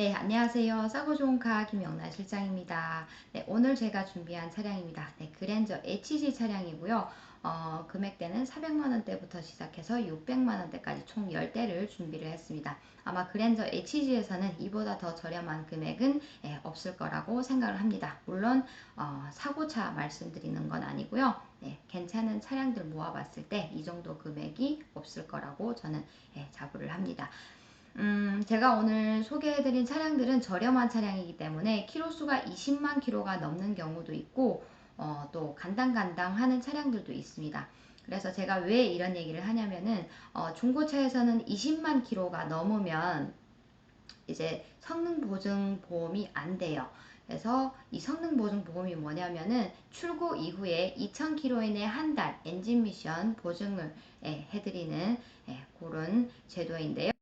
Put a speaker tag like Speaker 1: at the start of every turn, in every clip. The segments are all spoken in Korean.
Speaker 1: 네, 안녕하세요. 싸고 좋은 카 김영란 실장입니다. 네, 오늘 제가 준비한 차량입니다. 네, 그랜저 HG 차량이고요. 어, 금액대는 400만원대부터 시작해서 600만원대까지 총 10대를 준비를 했습니다. 아마 그랜저 HG에서는 이보다 더 저렴한 금액은 예, 없을 거라고 생각을 합니다. 물론 어, 사고차 말씀드리는 건 아니고요. 네, 괜찮은 차량들 모아봤을 때 이 정도 금액이 없을 거라고 저는 예, 자부를 합니다. 음, 제가 오늘 소개해드린 차량들은 저렴한 차량이기 때문에 키로수가 20만 키로가 넘는 경우도 있고 어, 또 간당간당 하는 차량들도 있습니다. 그래서 제가 왜 이런 얘기를 하냐면은 어, 중고차에서는 20만 키로가 넘으면 이제 성능 보증 보험이 안 돼요. 그래서 이 성능 보증 보험이 뭐냐면은 출고 이후에 2000km 이내 한 달 엔진 미션 보증을 예, 해드리는 예, 그런 제도인데요.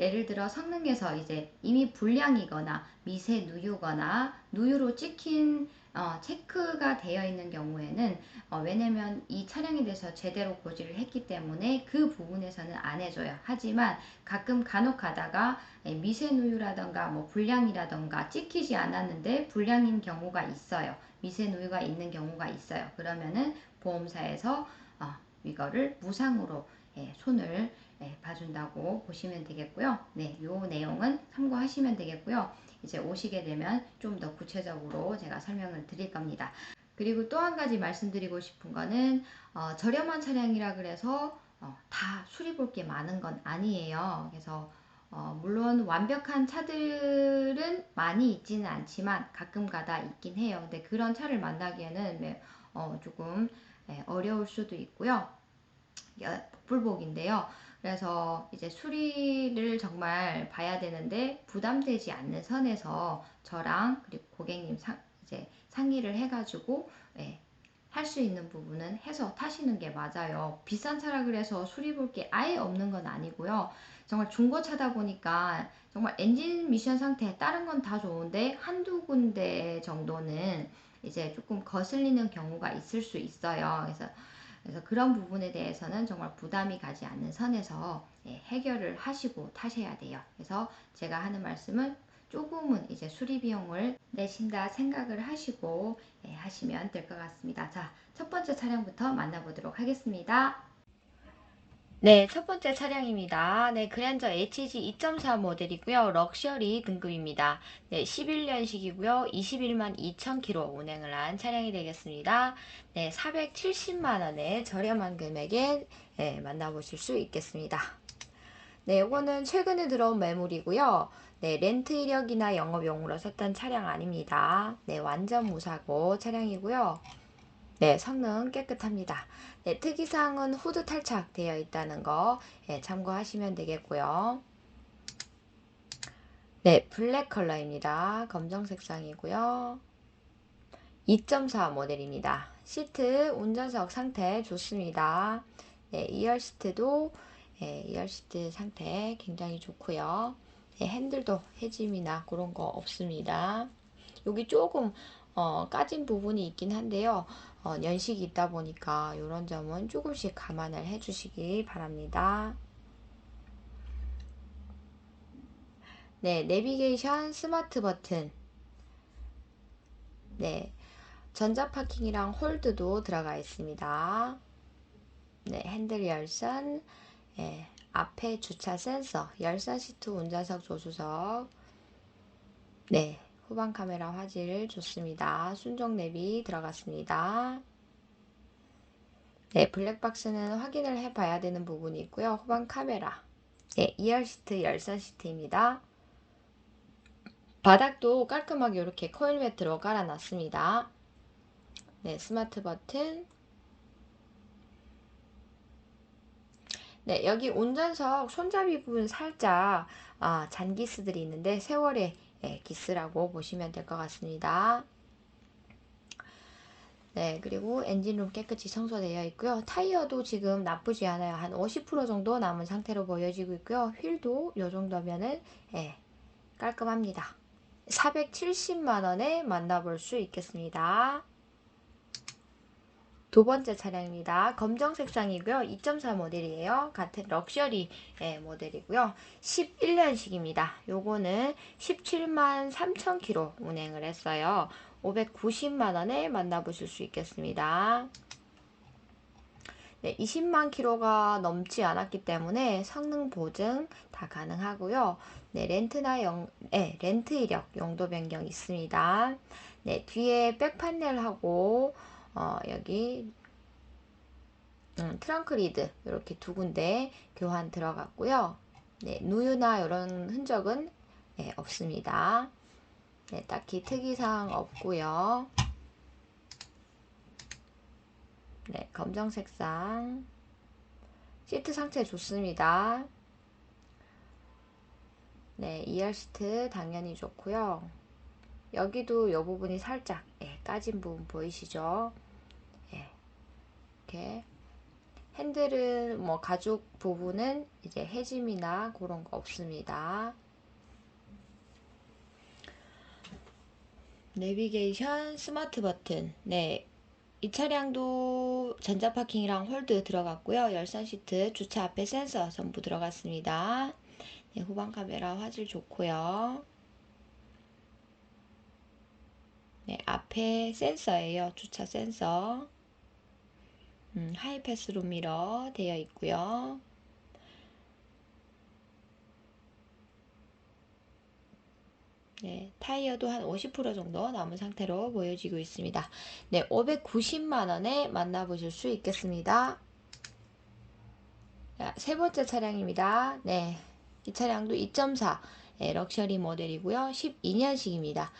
Speaker 1: 예를 들어 성능에서 이제 이미 불량이거나 미세 누유거나 누유로 찍힌 어, 체크가 되어 있는 경우에는 어, 왜냐면 이 차량에 대해서 제대로 고지를 했기 때문에 그 부분에서는 안 해줘요. 하지만 가끔 간혹 가다가 예, 미세 누유라던가 뭐 불량이라던가 찍히지 않았는데 불량인 경우가 있어요. 미세 누유가 있는 경우가 있어요. 그러면은 보험사에서 어, 이거를 무상으로 예, 손을 네, 봐준다고 보시면 되겠고요. 네, 요 내용은 참고하시면 되겠고요. 이제 오시게 되면 좀 더 구체적으로 제가 설명을 드릴 겁니다. 그리고 또 한 가지 말씀드리고 싶은 거는 어, 저렴한 차량이라 그래서 어, 다 수리 볼 게 많은 건 아니에요. 그래서 어, 물론 완벽한 차들은 많이 있지는 않지만 가끔 가다 있긴 해요. 근데 그런 차를 만나기에는 네, 어, 조금 네, 어려울 수도 있고요. 복불복인데요. 그래서 이제 수리를 정말 봐야 되는데 부담되지 않는 선에서 저랑 그리고 고객님 상, 이제 상의를 해가지고 예, 할 수 있는 부분은 해서 타시는 게 맞아요. 비싼 차라 그래서 수리 볼 게 아예 없는 건 아니고요. 정말 중고차다 보니까 정말 엔진 미션 상태 다른 건 다 좋은데 한두 군데 정도는 이제 조금 거슬리는 경우가 있을 수 있어요. 그래서 그래서 그런 부분에 대해서는 정말 부담이 가지 않는 선에서 예, 해결을 하시고 타셔야 돼요. 그래서 제가 하는 말씀은 조금은 이제 수리 비용을 내신다 생각을 하시고 예, 하시면 될 것 같습니다. 자, 첫 번째 차량부터 만나보도록 하겠습니다. 네, 첫 번째 차량입니다. 네, 그랜저 HG 2.4 모델이고요. 럭셔리 등급입니다. 네, 11년식이고요. 21만 2천0 k 운행을 한 차량이 되겠습니다. 네, 470만 원의 저렴한 금액에 네, 만나보실 수 있겠습니다. 네, 이거는 최근에 들어온 매물이고요. 네, 렌트 이력이나 영업용으로 썼던 차량 아닙니다. 네, 완전 무사고 차량이고요. 네, 성능 깨끗합니다. 네, 특이사항은 후드 탈착 되어 있다는 거 네, 참고하시면 되겠고요. 네, 블랙 컬러입니다. 검정 색상이고요. 2.4 모델입니다. 시트, 운전석 상태 좋습니다. 네, 2열 시트도 네, 2열 시트 상태 굉장히 좋고요. 네, 핸들도 해짐이나 그런 거 없습니다. 여기 조금 어, 까진 부분이 있긴 한데요. 어, 연식이 있다 보니까 이런 점은 조금씩 감안을 해주시기 바랍니다. 네, 내비게이션 스마트 버튼. 네, 전자 파킹이랑 홀드도 들어가 있습니다. 네, 핸들 열선, 네, 앞에 주차 센서, 열선 시트 운전석 조수석, 네, 후방 카메라 화질 좋습니다. 순정 내비 들어갔습니다. 네, 블랙박스는 확인을 해봐야 되는 부분이 있고요. 후방 카메라. 네, 2열 시트, 열선 시트입니다. 바닥도 깔끔하게 이렇게 코일 매트로 깔아놨습니다. 네, 스마트 버튼. 네, 여기 운전석 손잡이 부분 살짝 아, 잔기스들이 있는데 세월에 네, 기스라고 보시면 될 것 같습니다. 네, 그리고 엔진룸 깨끗이 청소되어 있고요. 타이어도 지금 나쁘지 않아요. 한 50% 정도 남은 상태로 보여지고 있고요. 휠도 이 정도면은 예, 깔끔합니다. 470만원에 만나볼 수 있겠습니다. 두 번째 차량입니다. 검정 색상이고요. 2.4 모델이에요. 같은 럭셔리 예, 모델이고요. 11년식입니다. 요거는 17만 3천 킬로 운행을 했어요. 590만 원에 만나보실 수 있겠습니다. 네, 20만 킬로가 넘지 않았기 때문에 성능 보증 다 가능하고요. 네, 렌트나 영, 네, 렌트 이력 용도 변경 있습니다. 네, 뒤에 백 판넬하고 어, 여기 음, 트렁크 리드 이렇게 두 군데 교환 들어갔고요. 네, 누유나 이런 흔적은 네, 없습니다. 네, 딱히 특이사항 없고요. 네, 검정 색상 시트 상태 좋습니다. 네, 2열 시트 당연히 좋고요. 여기도 이 부분이 살짝 예, 까진 부분 보이시죠? 예, 이렇게 핸들은 뭐 가죽 부분은 이제 해짐이나 그런 거 없습니다. 내비게이션 스마트 버튼 네. 이 차량도 전자파킹이랑 홀드 들어갔고요. 열선 시트, 주차 앞에 센서 전부 들어갔습니다. 네, 후방 카메라 화질 좋고요. 네, 앞에 센서예요. 주차 센서. 음, 하이패스로 미러 되어 있고요. 네, 타이어도 한 50% 정도 남은 상태로 보여지고 있습니다. 네, 590만원에 만나보실 수 있겠습니다. 자, 세 번째 차량입니다. 네, 이 차량도 2.4 네, 럭셔리 모델이고요. 12년식입니다.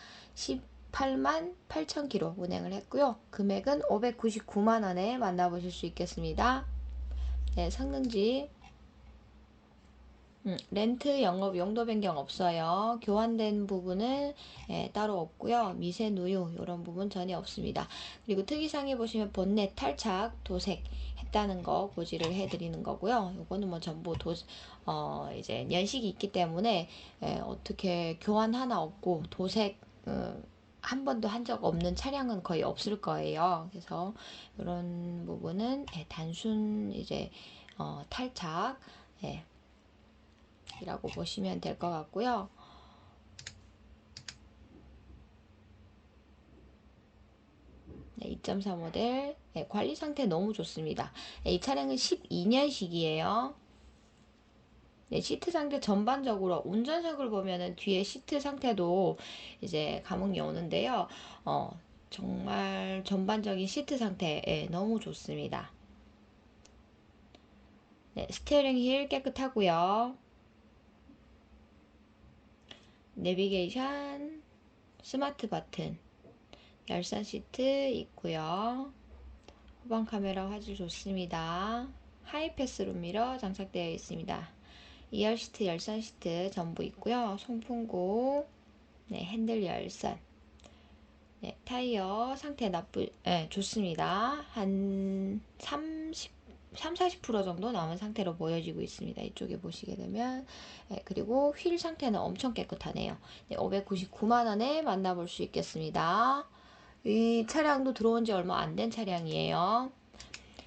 Speaker 1: 18만 8천 킬로 운행을 했고요. 금액은 599만 원에 만나보실 수 있겠습니다. 네, 성능지 음, 렌트 영업 용도 변경 없어요. 교환된 부분은 예, 따로 없고요. 미세 누유 이런 부분 전혀 없습니다. 그리고 특이사항에 보시면 본넷 탈착 도색 했다는 거 고지를 해드리는 거고요. 이거는 뭐 전부 도 어, 이제 연식이 있기 때문에 예, 어떻게 교환 하나 없고 도색 음, 한 번도 한 적 없는 차량은 거의 없을 거예요. 그래서 이런 부분은 예, 단순 이제 어, 탈착 예, 이라고 보시면 될 것 같고요. 네, 2.4 모델 네, 관리 상태 너무 좋습니다. 네, 이 차량은 12년식이에요. 네, 시트 상태 전반적으로 운전석을 보면은 뒤에 시트 상태도 이제 감흥이 오는데요. 어, 정말 전반적인 시트 상태 예, 너무 좋습니다. 네, 스티어링 휠 깨끗하고요. 내비게이션, 스마트 버튼, 열선 시트 있고요. 후방 카메라 화질 좋습니다. 하이패스 룸 미러 장착되어 있습니다. 2열 시트, 열선 시트 전부 있고요. 송풍구, 네, 핸들 열선, 네, 타이어 상태 나쁘, 네, 좋습니다. 한 30, 3, 40% 정도 남은 상태로 보여지고 있습니다. 이쪽에 보시게 되면 네, 그리고 휠 상태는 엄청 깨끗하네요. 네, 599만원에 만나볼 수 있겠습니다. 이 차량도 들어온 지 얼마 안 된 차량이에요.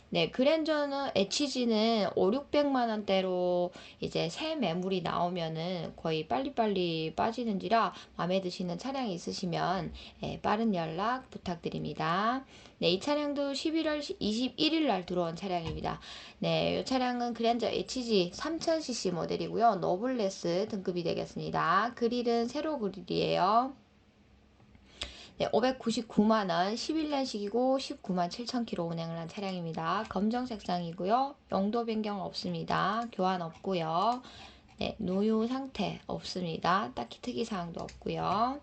Speaker 1: 네, 그랜저는 HG는 5, 600만 원대로 이제 새 매물이 나오면은 거의 빨리빨리 빠지는지라 마음에 드시는 차량이 있으시면 예, 빠른 연락 부탁드립니다. 네, 이 차량도 11월 21일 날 들어온 차량입니다. 네, 이 차량은 그랜저 HG 3000cc 모델이고요. 노블레스 등급이 되겠습니다. 그릴은 세로 그릴이에요. 네, 599만원 11년식이고 19만 7천 킬로 운행을 한 차량입니다. 검정 색상이고요. 용도 변경 없습니다. 교환 없고요. 네, 노유 상태 없습니다. 딱히 특이사항도 없고요.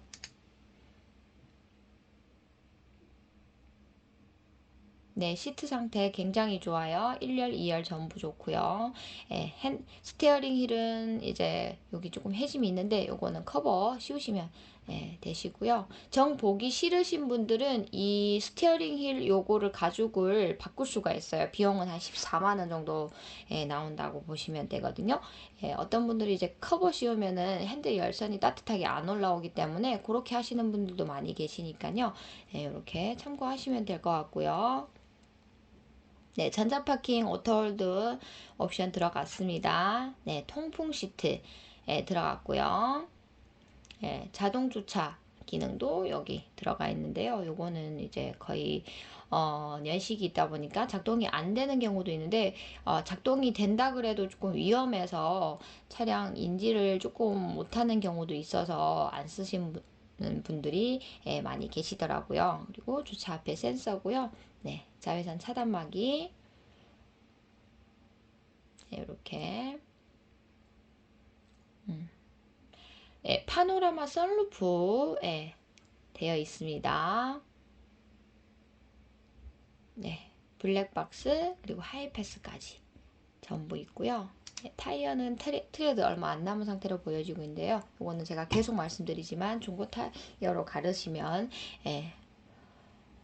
Speaker 1: 네, 시트 상태 굉장히 좋아요. 1열, 2열 전부 좋고요. 예, 핸, 스티어링 휠은 이제 여기 조금 해짐이 있는데 요거는 커버 씌우시면 예, 되시고요. 정 보기 싫으신 분들은 이 스티어링 휠 요거를 가죽을 바꿀 수가 있어요. 비용은 한 14만원 정도 예, 나온다고 보시면 되거든요. 예, 어떤 분들이 이제 커버 씌우면은 핸들 열선이 따뜻하게 안 올라오기 때문에 그렇게 하시는 분들도 많이 계시니까요. 예, 이렇게 참고하시면 될 것 같고요.
Speaker 2: 네, 전자 파킹 오토홀드 옵션 들어갔습니다. 네, 통풍 시트에 들어갔고요. 네, 자동 주차 기능도 여기 들어가 있는데요. 요거는 이제 거의 어, 연식이 있다 보니까 작동이 안 되는 경우도 있는데 어, 작동이 된다 그래도 조금 위험해서 차량 인지를 조금 못하는 경우도 있어서 안 분, 분들이 예, 많이 계시더라고요. 그리고 주차 앞에 센서고요. 네, 자외선 차단막이 이렇게 음. 예, 파노라마 썬루프 예, 되어 있습니다. 네, 블랙박스 그리고 하이패스까지 전부 있고요. 네, 타이어는 트레, 트레드 얼마 안 남은 상태로 보여지고 있는데요. 이거는 제가 계속 말씀드리지만 중고 타이어로 가르시면 예,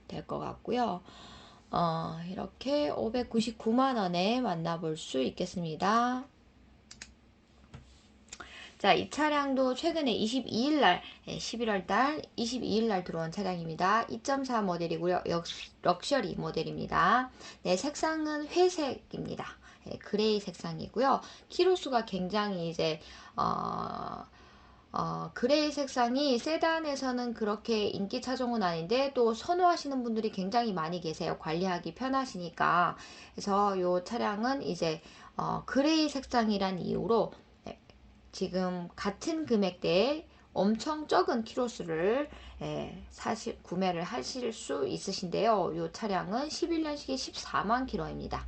Speaker 2: 될 것 같고요. 어, 이렇게 599만 원에 만나볼 수 있겠습니다. 자, 이 차량도 최근에 22일 날, 11월 달 22일 날 들어온 차량입니다. 2.4 모델이고요. 역, 럭셔리 모델입니다. 네, 색상은 회색입니다. 네, 그레이 색상이고요. 키로수가 굉장히 이제 어, 어, 그레이 색상이 세단에서는 그렇게 인기 차종은 아닌데 또 선호하시는 분들이 굉장히 많이 계세요. 관리하기 편하시니까. 그래서 이 차량은 이제 어, 그레이 색상이란 이유로 지금 같은 금액대에 엄청 적은 키로수를 예, 사실 구매를 하실 수 있으신데요. 이 차량은 11년식에 14만 킬로입니다.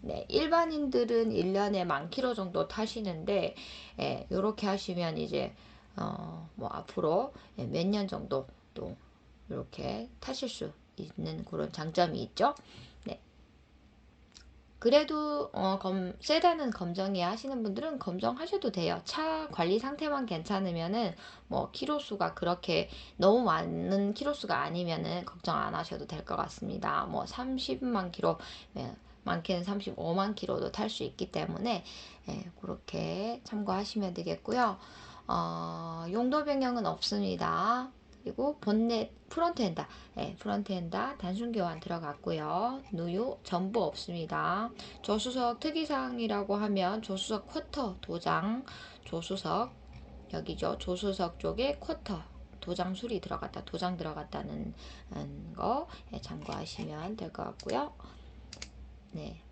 Speaker 2: 네, 일반인들은 1년에 만 킬로 정도 타시는데 예, 이렇게 하시면 이제 어, 뭐 앞으로 예, 몇년 정도 또 이렇게 타실 수 있는 그런 장점이 있죠. 그래도 어, 검, 세단은 검정이야 하시는 분들은 검정하셔도 돼요. 차 관리 상태만 괜찮으면은 뭐 키로수가 그렇게 너무 많은 키로수가 아니면은 걱정 안 하셔도 될 것 같습니다. 뭐 30만 키로 예, 많게는 35만 키로도 탈 수 있기 때문에 예, 그렇게 참고하시면 되겠고요. 어, 용도 변경은 없습니다. 그리고 본넷 프론트 엔다 네, 프론트 엔다 단순 교환 들어갔고요. 누유 전부 없습니다. 조수석 특이사항이라고 하면 조수석 쿼터 도장 조수석 여기죠. 조수석 쪽에 쿼터 도장 술이 들어갔다 도장 들어갔다는 거 네, 참고하시면 될 것 같고요. 네.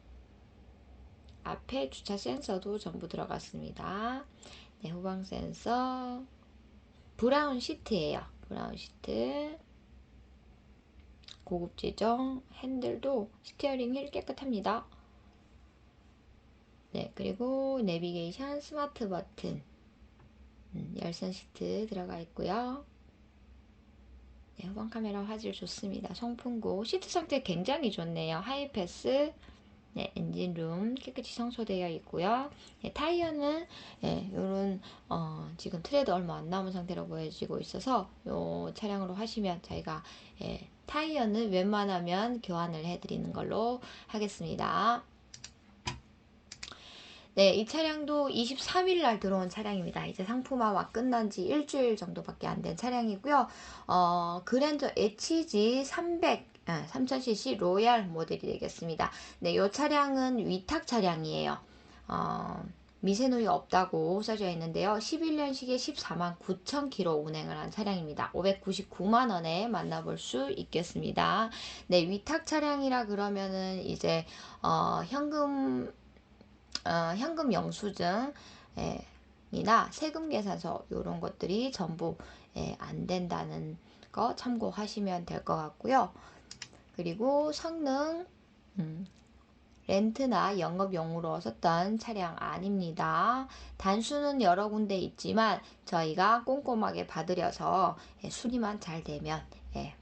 Speaker 2: 앞에 주차 센서도 전부 들어갔습니다. 네, 후방 센서. 브라운 시트예요 브라운 시트 고급 지정 핸들도 스티어링 휠 깨끗합니다. 네 그리고 내비게이션 스마트 버튼. 음, 열선 시트 들어가 있고요. 네, 후방 카메라 화질 좋습니다. 송풍구. 시트 상태 굉장히 좋네요. 하이패스 네, 엔진룸 깨끗이 청소되어 있고요. 네, 타이어는 네, 요런 어, 지금 트레드 얼마 안 남은 상태로 보여지고 있어서 요 차량으로 하시면 저희가 예, 타이어는 웬만하면 교환을 해드리는 걸로 하겠습니다. 네, 이 차량도 23일 날 들어온 차량입니다. 이제 상품화가 끝난 지 일주일 정도밖에 안 된 차량이고요. 어, 그랜저 HG 300 3000cc 로얄 모델이 되겠습니다. 네, 이 차량은 위탁 차량이에요. 어, 미세누이 없다고 써져 있는데요. 11년식에 14만 9천 킬로 운행을 한 차량입니다. 599만 원에 만나볼 수 있겠습니다. 네, 위탁 차량이라 그러면은 이제 어, 현금 어, 현금 영수증 예, 이나 세금 계산서 이런 것들이 전부 예, 안 된다는 거 참고하시면 될 것 같고요. 그리고 성능 음, 렌트나 영업용으로 썼던 차량 아닙니다. 단수는 여러 군데 있지만 저희가 꼼꼼하게 받으려서 예, 수리만 잘 되면 예,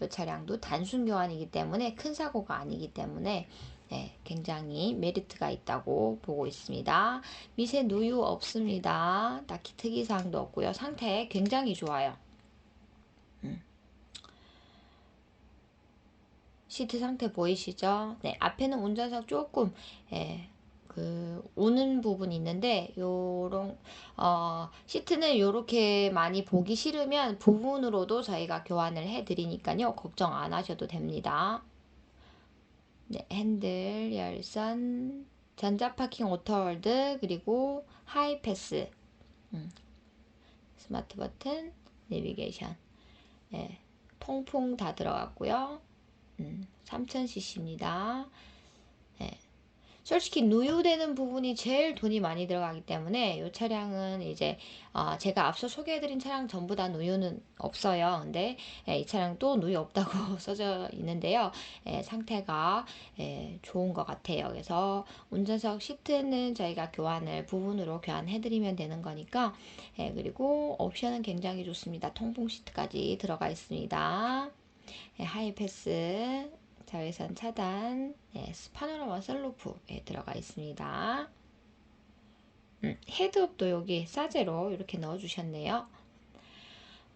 Speaker 2: 이 차량도 단순 교환이기 때문에 큰 사고가 아니기 때문에 예, 굉장히 메리트가 있다고 보고 있습니다. 미세 누유 없습니다. 딱히 특이사항도 없고요. 상태 굉장히 좋아요. 시트 상태 보이시죠? 네, 앞에는 운전석 조금 예, 그 오는 부분이 있는데 요런 어 시트는 요렇게 많이 보기 싫으면 부분으로도 저희가 교환을 해 드리니까요. 걱정 안 하셔도 됩니다. 네, 핸들, 열선, 전자파킹 오토홀드, 그리고 하이패스, 음, 스마트 버튼, 내비게이션, 네, 통풍 다 들어갔고요. 음, 3000cc입니다. 네. 솔직히 누유되는 부분이 제일 돈이 많이 들어가기 때문에 이 차량은 이제 어, 제가 앞서 소개해드린 차량 전부 다 누유는 없어요. 근데 예, 이 차량도 누유 없다고 써져 있는데요. 예, 상태가 예, 좋은 것 같아요. 그래서 운전석 시트는 저희가 교환을 부분으로 교환해드리면 되는 거니까 예, 그리고 옵션은 굉장히 좋습니다. 통풍 시트까지 들어가 있습니다. 예, 하이패스 자외선 차단, 네, 파노라마 셀루프에 들어가 있습니다. 음, 헤드업도 여기 사제로 이렇게 넣어주셨네요.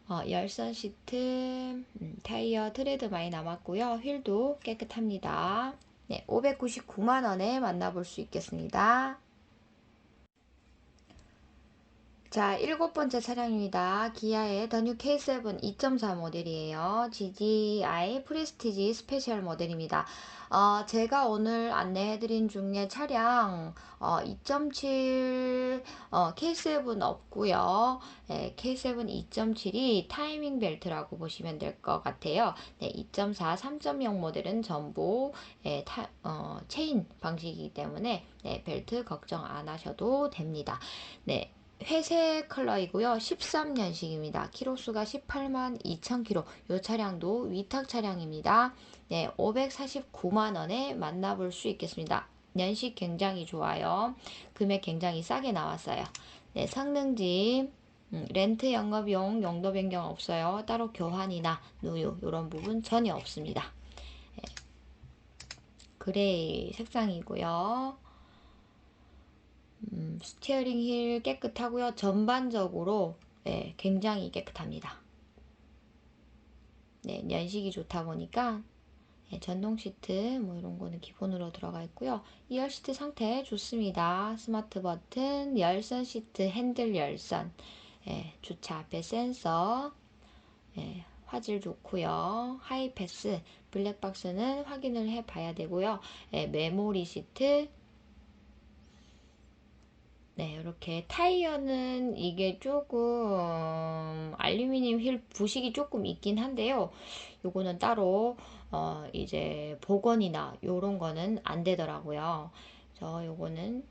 Speaker 2: 어, 열선 시트, 음, 타이어 트레드 많이 남았고요. 휠도 깨끗합니다. 네, 599만 원에 만나볼 수 있겠습니다. 자, 일곱 번째 차량입니다. 기아의 더뉴 K7 2.4 모델이에요. GDI 프레스티지 스페셜 모델입니다. 어, 제가 오늘 안내해드린 중에 차량 어, 2.7 어, K7 없고요. 네, K7 2.7이 타이밍 벨트라고 보시면 될 것 같아요. 네, 2.4, 3.0 모델은 전부 예, 타, 어, 체인 방식이기 때문에 네, 벨트 걱정 안 하셔도 됩니다. 네, 회색 컬러이고요. 13년식입니다. 키로수가 18만 2천 킬로. 이 차량도 위탁 차량입니다. 네, 549만 원에 만나볼 수 있겠습니다. 년식 굉장히 좋아요. 금액 굉장히 싸게 나왔어요. 네, 성능지 음, 렌트 영업용 용도 변경 없어요. 따로 교환이나 누유 이런 부분 전혀 없습니다. 네, 그레이 색상이고요. 음, 스티어링 휠 깨끗하고요. 전반적으로 네, 굉장히 깨끗합니다. 네, 연식이 좋다 보니까 네, 전동 시트 뭐 이런 거는 기본으로 들어가 있고요. 2열 시트 상태 좋습니다. 스마트 버튼, 열선 시트, 핸들 열선, 네, 주차 앞에 센서, 네, 화질 좋고요. 하이패스, 블랙박스는 확인을 해 봐야 되고요. 네, 메모리 시트, 네, 이렇게 타이어는 이게 조금 알루미늄 휠 부식이 조금 있긴 한데요. 요거는 따로 어 이제 복원이나 요런 거는 안 되더라고요. 저 요거는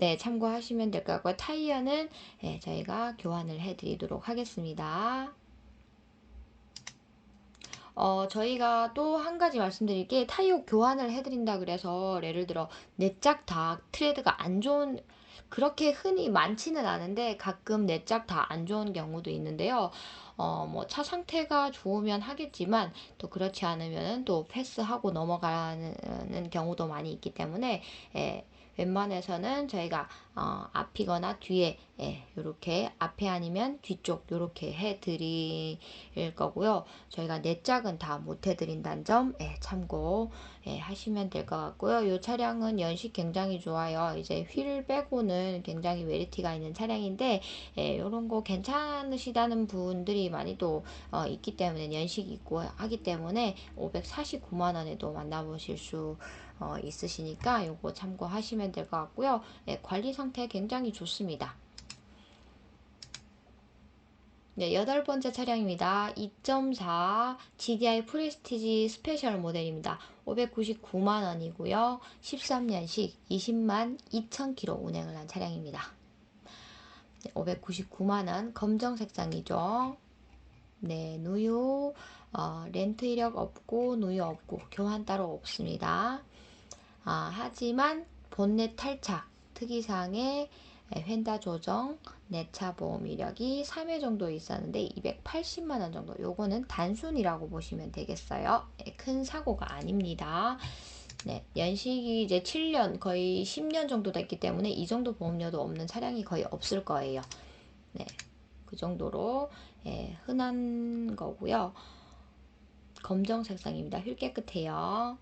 Speaker 2: 네, 참고하시면 될 것 같고요. 타이어는 네, 저희가 교환을 해 드리도록 하겠습니다. 어, 저희가 또 한 가지 말씀드릴 게 타이어 교환을 해드린다 그래서 예를 들어 내짝 다 트레드가 안 좋은 그렇게 흔히 많지는 않은데 가끔 내짝 다 안 좋은 경우도 있는데요. 어, 뭐 차 상태가 좋으면 하겠지만 또 그렇지 않으면 또 패스하고 넘어가는 경우도 많이 있기 때문에 예, 웬만해서는 저희가 어, 앞이거나 뒤에 예, 이렇게 앞에 아니면 뒤쪽 이렇게 해드릴 거고요. 저희가 내 짝은 다 못 해드린다는 점 예, 참고 예, 하시면 될 것 같고요. 이 차량은 연식 굉장히 좋아요. 이제 휠 빼고는 굉장히 웨리티가 있는 차량인데 예, 이런 거 괜찮으시다는 분들이 많이 또 어, 있기 때문에 연식 있고 하기 때문에 549만 원에도 만나보실 수 어, 있으시니까 요거 참고하시면 될 것 같고요. 예, 관리 상태 굉장히 좋습니다. 네, 여덟 번째 차량입니다. 2.4 GDI 프레스티지 스페셜 모델입니다. 599만 원이고요. 13년식 20만 2천 킬로 운행을 한 차량입니다. 네, 599만 원 검정 색상이죠. 네, 누유 어, 렌트 이력 없고 누유 없고 교환 따로 없습니다. 아, 하지만 본넷 탈착 특이사항에 휀다 조정 내차 보험 이력이 3회 정도 있었는데 280만 원 정도. 요거는 단순이라고 보시면 되겠어요. 네, 큰 사고가 아닙니다. 네, 연식이 이제 7년 거의 10년 정도 됐기 때문에 이 정도 보험료도 없는 차량이 거의 없을 거예요. 네, 그 정도로 예, 흔한 거고요. 검정 색상입니다. 휠 깨끗해요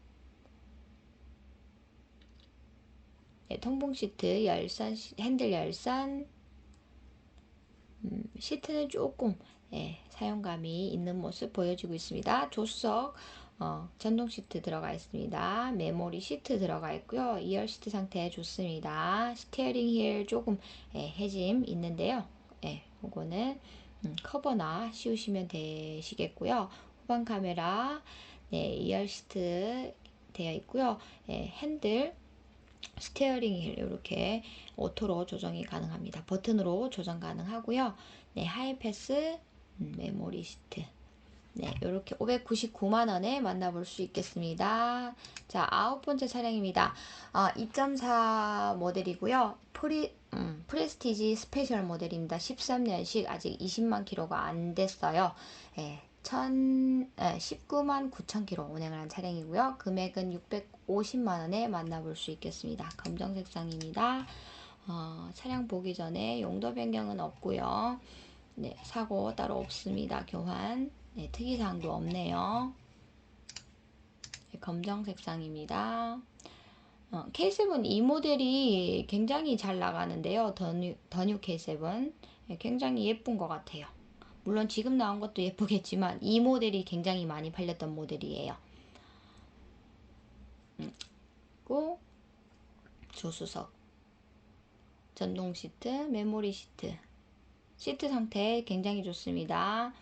Speaker 2: 네, 통풍 시트, 열선, 핸들 열선, 음, 시트는 조금 예, 사용감이 있는 모습 보여주고 있습니다. 조수석 어, 전동 시트 들어가 있습니다. 메모리 시트 들어가 있고요. 2열 시트 상태 좋습니다. 스티어링 휠 조금 예, 해짐 있는데요. 예, 요거는 음, 커버나 씌우시면 되시겠고요. 후방 카메라 네, 2열 시트 되어 있고요. 예, 핸들 스티어링 휠 이렇게 오토로 조정이 가능합니다. 버튼으로 조정 가능하고요. 네, 하이패스 음, 메모리 시트 네, 이렇게 599만 원에 만나볼 수 있겠습니다. 자, 아홉 번째 차량입니다. 아, 2.4 모델이고요. 프리 음, 프레스티지 스페셜 모델입니다. 13년식 아직 20만 킬로가 안 됐어요. 예, 1000, 예, 19만 9천 킬로 운행을 한 차량이고요. 금액은 650만 원에 만나볼 수 있겠습니다. 검정 색상입니다. 어, 차량 보기 전에 용도 변경은 없고요. 네, 사고 따로 없습니다. 교환. 네, 특이사항도 없네요. 네, 검정 색상입니다. 어, K7 이 모델이 굉장히 잘 나가는데요. 더뉴, 더뉴 K7. 네, 굉장히 예쁜 것 같아요. 물론 지금 나온 것도 예쁘겠지만 이 모델이 굉장히 많이 팔렸던 모델이에요. 음, 그리고 조수석, 전동 시트, 메모리 시트, 시트 상태 굉장히 좋습니다.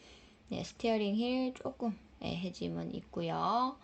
Speaker 2: 네, 스티어링 휠 조금 네, 해짐은 있고요.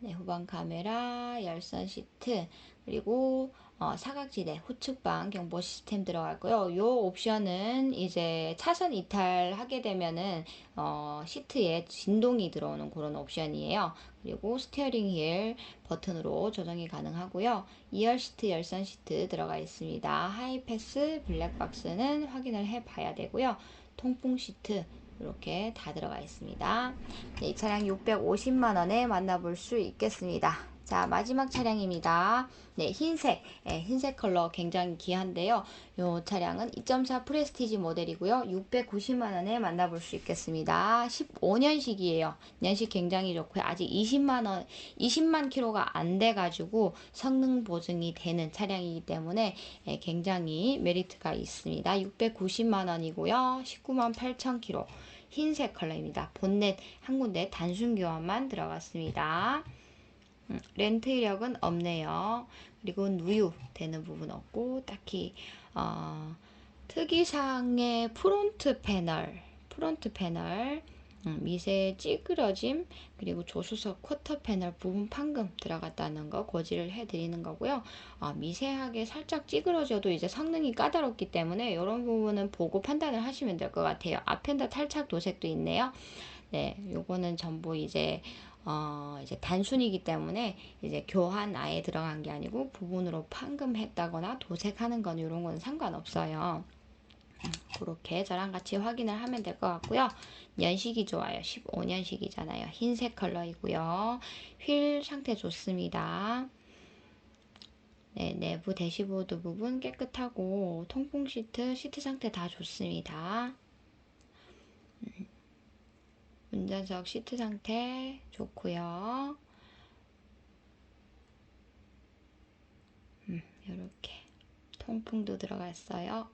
Speaker 2: 네, 후방 카메라, 열선 시트, 그리고 어, 사각지대, 후측방 경보 시스템 들어가고요. 요 옵션은 이제 차선 이탈하게 되면은 어, 시트에 진동이 들어오는 그런 옵션이에요. 그리고 스티어링 휠 버튼으로 조정이 가능하고요. 2열 시트, 열선 시트 들어가 있습니다. 하이패스, 블랙박스는 확인을 해 봐야 되고요. 통풍 시트 이렇게 다 들어가 있습니다. 네, 이 차량 650만 원에 만나볼 수 있겠습니다. 자, 마지막 차량입니다. 네, 흰색, 네, 흰색 컬러 굉장히 귀한데요. 이 차량은 2.4 프레스티지 모델이고요. 690만 원에 만나볼 수 있겠습니다. 15년식이에요. 년식 굉장히 좋고요. 아직 20만 원, 20만 킬로가 안 돼가지고 성능 보증이 되는 차량이기 때문에 예, 굉장히 메리트가 있습니다. 690만 원이고요. 19만 8천 킬로. 흰색 컬러입니다. 본넷 한 군데 단순 교환만 들어갔습니다. 음, 렌트 이력은 없네요. 그리고 누유 되는 부분 없고 딱히 어, 특이사항의 프론트 패널, 프론트 패널 음, 미세 찌그러짐 그리고 조수석 쿼터 패널 부분 판금 들어갔다는 거 고지를 해드리는 거고요. 어, 미세하게 살짝 찌그러져도 이제 성능이 까다롭기 때문에 이런 부분은 보고 판단을 하시면 될 것 같아요. 앞엔다 탈착 도색도 있네요. 네, 요거는 전부 이제 어, 이제 단순이기 때문에 이제 교환 아예 들어간 게 아니고 부분으로 판금했다거나 도색하는 건 이런 건 상관없어요. 그렇게 저랑 같이 확인을 하면 될 것 같고요. 연식이 좋아요. 15년식이잖아요. 흰색 컬러이고요. 휠 상태 좋습니다. 네, 내부 대시보드 부분 깨끗하고 통풍 시트, 시트 상태 다 좋습니다. 음, 운전석 시트 상태 좋고요. 음, 이렇게 통풍도 들어갔어요.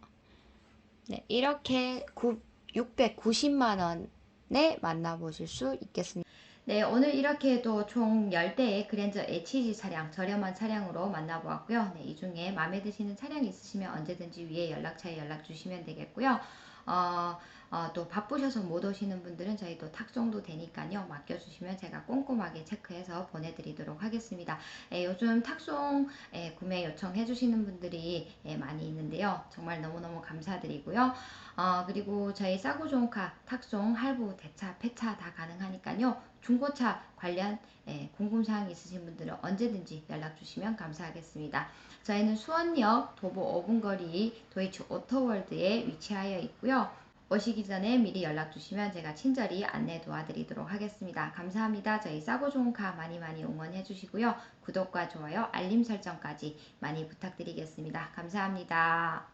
Speaker 2: 네, 이렇게 9, 690만 원에 만나보실 수 있겠습니다.
Speaker 1: 네, 오늘 이렇게 또총 10대의 그랜저 HG 차량, 저렴한 차량으로 만나보았고요. 네, 이 중에 마음에 드시는 차량이 있으시면 언제든지 위에 연락처에 연락 주시면 되겠고요. 어, 어, 또 바쁘셔서 못 오시는 분들은 저희 또 탁송도 되니까요. 맡겨주시면 제가 꼼꼼하게 체크해서 보내드리도록 하겠습니다. 예, 요즘 탁송 예, 구매 요청해 주시는 분들이 예, 많이 있는데요. 정말 너무너무 감사드리고요. 어, 그리고 저희 싸고 좋은 카 탁송 할부 대차 폐차 다 가능하니까요. 중고차 관련 예, 궁금사항 있으신 분들은 언제든지 연락 주시면 감사하겠습니다. 저희는 수원역 도보 5분 거리 도이치 오토월드에 위치하여 있고요. 오시기 전에 미리 연락 주시면 제가 친절히 안내 도와드리도록 하겠습니다. 감사합니다. 저희 싸고 좋은 카 많이 많이 응원해 주시고요. 구독과 좋아요, 알림 설정까지 많이 부탁드리겠습니다. 감사합니다.